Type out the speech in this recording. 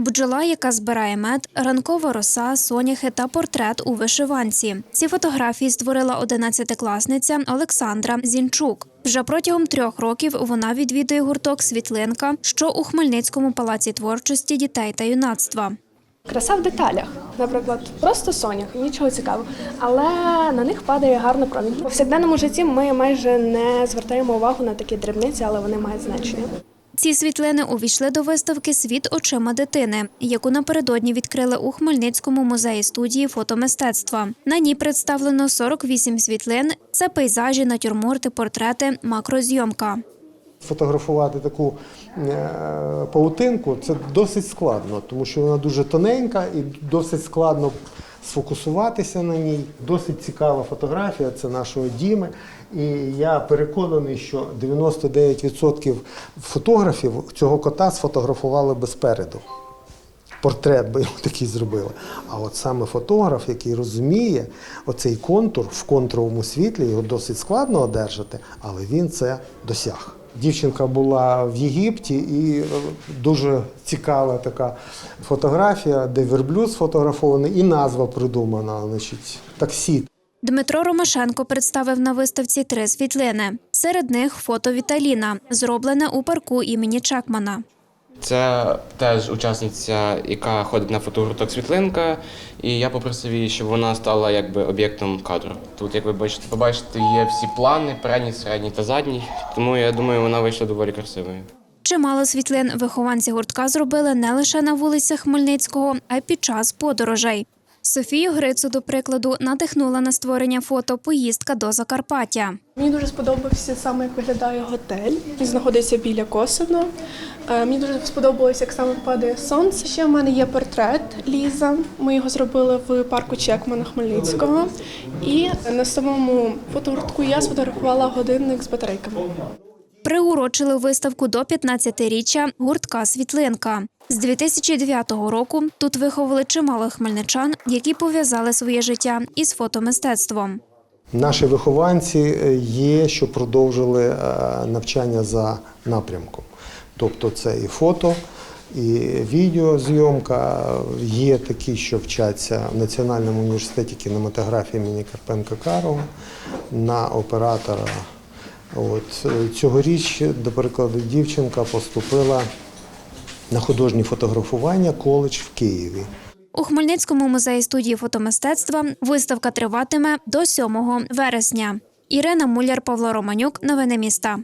Бджола, яка збирає мед, ранкова роса, соняхи та портрет у вишиванці. Ці фотографії створила одинадцятикласниця Олександра Зінчук. Вже протягом трьох років вона відвідує гурток Світлинка, що у Хмельницькому палаці творчості дітей та юнацтва. Краса в деталях, наприклад, просто сонях, нічого цікавого, але на них падає гарна промінь. У повсякденному житті ми майже не звертаємо увагу на такі дрібниці, але вони мають значення. Ці світлини увійшли до виставки Світ очима дитини, яку напередодні відкрили у Хмельницькому музеї студії фотомистецтва. На ній представлено 48 світлин. Це пейзажі, натюрморти, портрети, макрозйомка. Фотографувати таку е, паутинку це досить складно, тому що вона дуже тоненька і досить складно сфокусуватися на ній. Досить цікава фотографія, це нашого Діми. І я переконаний, що 99% фотографів цього кота сфотографували би спереду. Портрет би його такий зробили. А от саме фотограф, який розуміє оцей контур в контуровому світлі, його досить складно одержати, але він це досяг. Дівчинка була в Єгипті і е, дуже цікава така фотографія, де верблюд сфотографований, і назва придумана, значить, таксі. Дмитро Ромашенко представив на виставці три світлини. Серед них фото Віталіна, зроблене у парку імені Чекмана. Це теж учасниця, яка ходить на фотогурток світлинка, і я попросив її, щоб вона стала якби об'єктом кадру. Тут, як ви бачите, побачите, є всі плани, передній, середній та задній. Тому я думаю, вона вийшла доволі красивою. Чимало світлин вихованці гуртка зробили не лише на вулицях Хмельницького, а й під час подорожей. Софію Грицу, до прикладу, надихнула на створення фото поїздка до Закарпаття. Мені дуже сподобався саме, як виглядає готель. Він знаходиться біля Косино. Е, Мені дуже сподобалося, як саме падає сонце. Ще в мене є портрет Ліза. Ми його зробили в парку Чекмана Хмельницького. І на самому фотогуртку я сфотографувала годинник з батарейками. Приурочили виставку до 15-річчя гуртка Світлинка. З 2009 року тут виховали чимало хмельничан, які пов'язали своє життя із фотомистецтвом. Наші вихованці е, є, що продовжили е, навчання за напрямком. Тобто це і фото, і відеозйомка. Є такі, що вчаться в Національному університеті кінематографії імені Карпенка Карова на оператора. От е, цьогоріч, до прикладу, дівчинка поступила на художнє фотографування коледж в Києві. У Хмельницькому музеї студії фотомистецтва виставка триватиме до 7 вересня. Ірина Муляр, Павло Романюк. Новини міста.